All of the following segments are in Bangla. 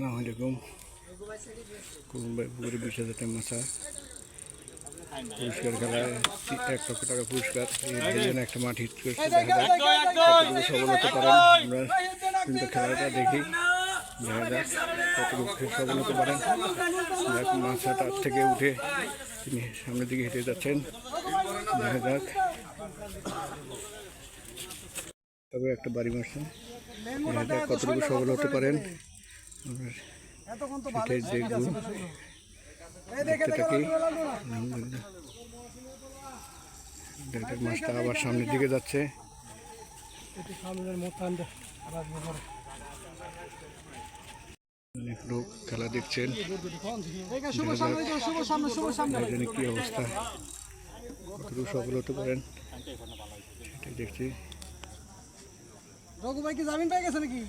আসসালামু আলাইকুম। পুকুরে বিশ মাছা। পুরস্কার খেলায় এক লক্ষ একটা মাঠ হিট দেখা যাক। সফল হতে পারেন আমরা কিন্তু খেলাটা দেখি। দেখা যাক কতটুকু সফল হতে পারেন দেখ মাছা থেকে উঠে সামনের দিকে হেঁটে যাচ্ছেন। দেখা যাক। তবে একটা বাড়ি মারছেন। দেখা যাক কতটুকু সফল হতে পারেন। সেটাই দেখব। দেখতে যাক মাছটা আবার সামনের দিকে যাচ্ছে। একটু সামনের মতান অনেক লোক খেলা দেখছেন। শুভ সামনে যাও, শুভ সামনে শুভ সামনে। জানি কি অবস্থা। কতটুকু সফল হতে পারেন সেটাই দেখছি। রঘু ভাই কি জামিন পেয়ে গেছে নাকি?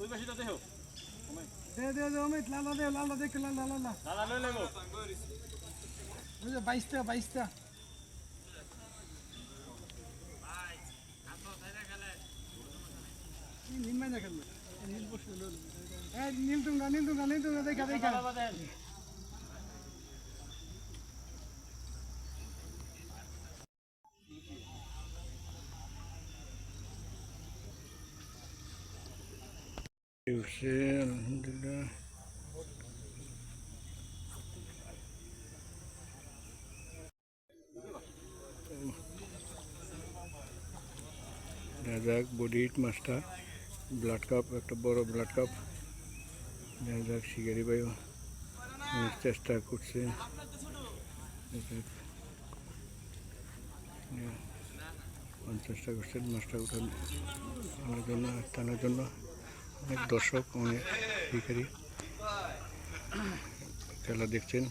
ওই পাশে দেখো দে দে দে অমিত লালা দে লালা দেখে লালা লালা দাদা লই লেগো ওই যে বাইশটা বাইশটা। দেখেন নীল বসে নীল টুঙ্গা নীল টুঙ্গা নীল টুঙ্গা দেখা দেখা উঠছে আলহামদুলিল্লাহ দেখা যাক বডি হিট মাছটা ব্লাড কাপ, একটা বড় ব্লাড কাপ। দেখা যাক শিকারি অনেক চেষ্টা করছে। চেষ্টা করছেন মাছটা উঠান আনার জন্য, টানার জন্য। অনেক দর্শক, অনেক শিকারি। খেলা দেখছেন,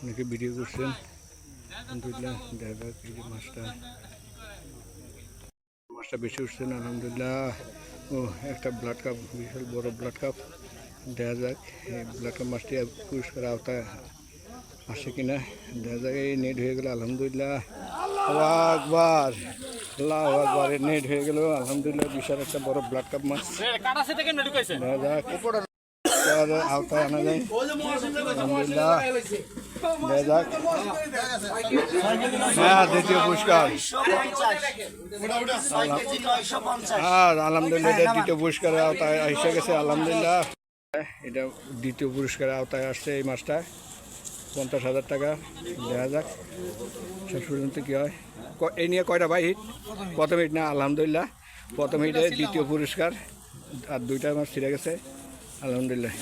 অনেকে ভিডিও করছেন। আলহামদুলিল্লাহ দেখা যাক, এই যে মাছটা মাছটা বেশি উঠছেন আলহামদুলিল্লাহ। ও একটা ব্লাড কাপ বিশাল বড় ব্লাড কাপ দেখা যাক। এই ব্লাড কাপ মাছটি পুরস্কার আওতায় আসে কিনা দেখা যাক। এই নেট হয়ে গেল আলহামদুলিল্লাহ। আকবার। আল্লাহ আকবার নেট হয়ে গেল আলহামদুলিল্লাহ। বিশাল একটা বড় ব্লাড কাপ মাছ দেখা যাক। আওতায় আনা যায়। আলহামদুলিল্লাহ। হ্যাঁ দ্বিতীয় পুরস্কার। আর আলহামদুলিল্লাহ, এটা দ্বিতীয় পুরস্কারের আওতায় এসে গেছে, আলহামদুলিল্লাহ। এটা দ্বিতীয় পুরস্কারের আওতায় আসছে এই মাছটা পঞ্চাশ হাজার টাকা, দেখা যাক, শেষ পর্যন্ত কী হয়। এই নিয়ে কয়টা ভাই হিট? প্রথম হিট না, আলহামদুলিল্লাহ। প্রথম হিটে দ্বিতীয় পুরস্কার, আর দুইটা মাছ ছিঁড়ে গেছে, আলহামদুলিল্লাহ।